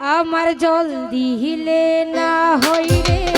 আমার জল দিলে না হইরে